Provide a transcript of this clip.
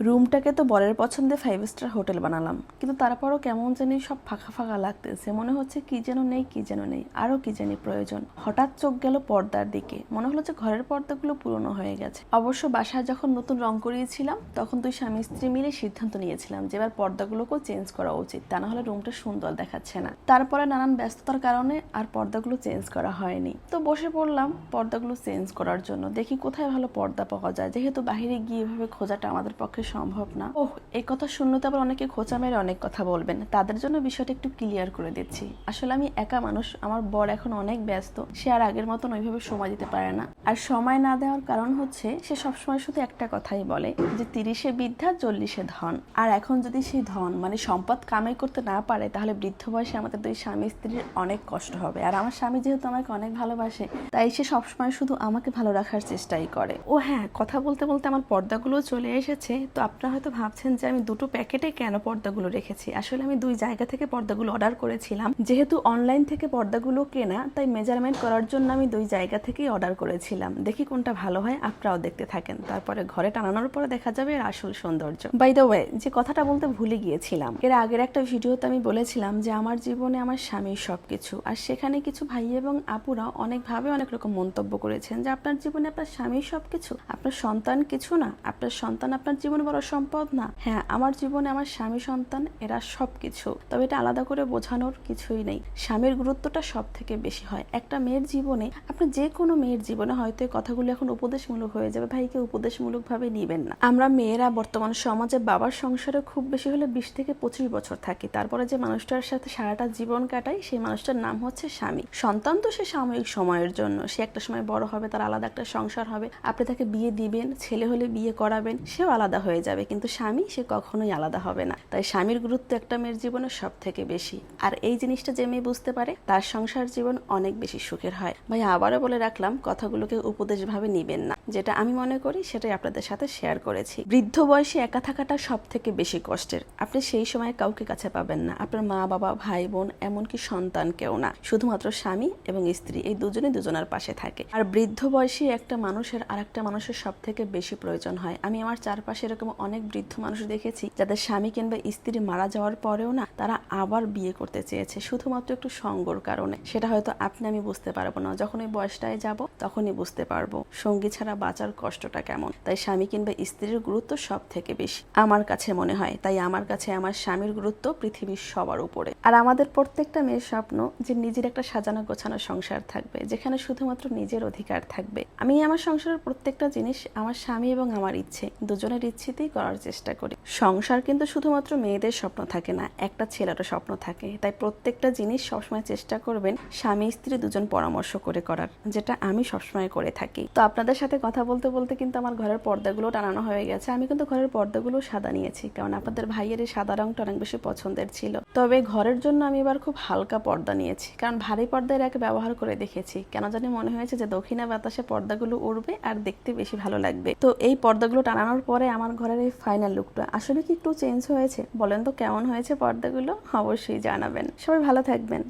রুমটাকে তো বরের পছন্দে five star hotel বানালাম। কিন্তু তারপরও কেমন জানি সব ফাঁকা ফাঁকা লাগতেছে। মনে হচ্ছে কি যেন নেই, কি যেন নেই, আরও কি জানি প্রয়োজন। হঠাৎ চোখ গেল পর্দার দিকে। মনে হলো যে ঘরের পর্দাগুলো পুরনো হয়ে গেছে। অবশ্য বাসায় যখন নতুন রং করিয়েছিলাম, তখন দুই স্বামী স্ত্রী মিলে সিদ্ধান্ত নিয়েছিলাম যে এবার পর্দাগুলোকেও চেঞ্জ করা উচিত। তা না হলে রুমটা সুন্দর দেখাচ্ছে না। তারপরে নানান ব্যস্ততার কারণে আর পর্দাগুলো চেঞ্জ করা হয়নি। তো বসে পড়লাম পর্দাগুলো চেঞ্জ করার জন্য। দেখি কোথায় ভালো পর্দা পাওয়া যায়। যেহেতু বাহিরে গিয়ে এভাবে খোঁজাটা আমাদের পক্ষে সম্ভব না। ওহ, এই কথা শুনলে তো আবার অনেকে খোঁচা মেরে অনেক কথা বলবেন। তাদের জন্য বিষয়টা একটু ক্লিয়ার করে দিচ্ছি। আসলে আমি একা মানুষ, আমার বর এখন অনেক ব্যস্ত। সে আর আগের মতন ওইভাবে সময় দিতে পারে না। আর সময় না দেওয়ার কারণ হচ্ছে, সে সবসময় শুধু একটা কথাই বলে, যে তিরিশে বিদ্যা চল্লিশে ধন। আর এখন যদি সেই ধন মানে সম্পদ কামাই করতে না পারে, তাহলে বৃদ্ধ বয়সে আমাদের দুই স্বামী স্ত্রীর অনেক কষ্ট হবে। আর আমার স্বামী যেহেতু আমাকে অনেক ভালোবাসে, তাই সে সবসময় শুধু আমাকে ভালো রাখার চেষ্টাই করে। ও হ্যাঁ কথা বলতে বলতে আমার পর্দাগুলো চলে এসেছে। তো আপনারা হয়তো ভাবছেন যে আমি দুটো প্যাকেটে কেন পর্দাগুলো রেখেছি? আসলে আমি দুই জায়গা থেকে পর্দাগুলো অর্ডার করেছিলাম। যেহেতু অনলাইন থেকে পর্দাগুলো কেনা, তাই মেজারমেন্ট করার জন্য আমি দুই জায়গা থেকেই অর্ডার করেছিলাম। দেখি কোনটা ভালো হয়, আপনারাও দেখতে থাকেন। তারপরে ঘরে টানানোর পরে দেখা যাবে এর আসল সৌন্দর্য। বাই দ্য ওয়ে যে কথাটা বলতে ভুলে গিয়েছিলাম, এর আগের একটা ভিডিওতে আমি বলেছিলাম যে আমার জীবনে আমার স্বামীর সবকিছু। আর সেখানে কিছু ভাই এবং আপুরা অনেকভাবে অনেক রকম মন্তব্য করেছেন যে, আপনার জীবনে আপনার স্বামীর সবকিছু? আপনার সন্তান কিছু না? আপনার সন্তান আপনার জীবনে বড় সম্পদ না। হ্যাঁ আমার জীবনে আমার স্বামী সন্তান, এরা সব কিছু তবে এটা আলাদা করে বোঝানোর কিছুই নেই। স্বামীর গুরুত্বটা সব থেকে বেশি হয়। একটা মেয়ের জীবনে, আপনার যে কোনো মেয়ের জীবনে হয়তো এই কথাগুলো এখন উপদেশমূলক হয়ে যাবে। ভাইকে উপদেশমূলক ভাবে নিবেন না। আমরা মেয়েরা বর্তমান সমাজে বাবার সংসারে খুব বেশি হলে বিশ থেকে পঁচিশ বছর থাকি। তারপরে যে মানুষটার সাথে সারাটা জীবন কাটাই, সেই মানুষটার নাম হচ্ছে স্বামী। সন্তান তো সে সাময়িক সময়ের জন্য। সে একটা সময় বড় হবে, তার আলাদা একটা সংসার হবে। আপনি তাকে বিয়ে দিবেন, ছেলে হলে বিয়ে করাবেন, সেও আলাদা হয়ে যাবে, কিন্তু স্বামী সে কখনোই আলাদা হবে না। তাই স্বামীর গুরুত্ব একটা মেয়ের জীবনে সব থেকে বেশি। আর এই জিনিসটা যে মেয়ে বুঝতে পারে, তার সংসার জীবন অনেক বেশি সুখের হয়। ভাই, আবারও বলে রাখলাম, কথাগুলোকে উপদেশ ভাবে নিবেন না। যেটা আমি মনে করি, সেটাই আপনাদের সাথে শেয়ার করেছি। বৃদ্ধ বয়সে একা থাকাটা সব থেকে বেশি কষ্টের। আপনি সেই সময় কাউকে কাছে পাবেন না। আপনার মা, বাবা, ভাই, বোন, এমনকি সন্তান কেউ না। শুধুমাত্র স্বামী এবং স্ত্রী, এই দুজনে দুজনের পাশে থাকে। আর বৃদ্ধ বয়সে একটা মানুষের আর একটা মানুষের সব থেকে বেশি প্রয়োজন হয়। আমি আমার চারপাশে এরকম অনেক বৃদ্ধ মানুষ দেখেছি, যাদের স্বামী কিংবা স্ত্রী মারা যাওয়ার পরেও না তারা আবার বিয়ে করতে চেয়েছে, শুধুমাত্র একটু সঙ্গর কারণে। সেটা হয়তো আপনি, আমি বুঝতে পারব না। যখন ওই বয়সটায় যাব, তখনই বুঝতে পারব সঙ্গী ছাড়া বাঁচার কষ্টটা কেমন। তাই স্বামী কিংবা স্ত্রীর গুরুত্ব সব থেকে বেশি। আমার কাছে মনে হয়, তাই আমার কাছে আমার স্বামীর গুরুত্ব পৃথিবীর সবার উপরে। আর আমাদের প্রত্যেকটা মেয়ের স্বপ্ন যে নিজের একটা সাজানো গোছানো সংসার থাকবে, যেখানে শুধুমাত্র নিজের অধিকার থাকবে। আমি আমার সংসারের প্রত্যেকটা জিনিস আমার স্বামী এবং আমার ইচ্ছে, দুজনের ইচ্ছেতেই করার চেষ্টা করি। সংসার কিন্তু শুধুমাত্র মেয়েদের স্বপ্ন থাকে না, একটা ছেলেরও স্বপ্ন থাকে। তাই প্রত্যেকটা জিনিস সবসময় চেষ্টা করবেন স্বামী স্ত্রী দুজন পরামর্শ করে করার, যেটা আমি সবসময় করে থাকি। তো আপনাদের সাথে কথা বলতে বলতে কিন্তু আমার ঘরের পর্দাগুলো টানানো হয়ে গেছে। আমি কিন্তু ঘরের পর্দাগুলো সাদা নিয়েছি, কারণ আপনাদের ভাইয়ের এই সাদা রংটা অনেক বেশি পছন্দের ছিল। তবে ঘরের জন্য আমি এবার খুব হালকা পর্দা নিয়েছি, কারণ ভারী পর্দার এক ব্যবহার করে দেখেছি। কেন জানি মনে হয়েছে যে দক্ষিণা বাতাসে পর্দাগুলো উড়বে আর দেখতে বেশি ভালো লাগবে। তো এই পর্দাগুলো টানানোর পরে আমার ঘরের এই ফাইনাল লুকটা আসলে কি একটু চেঞ্জ হয়েছে? বলেন তো কেমন হয়েছে পর্দাগুলো? অবশ্যই জানাবেন। সবাই ভালো থাকবেন।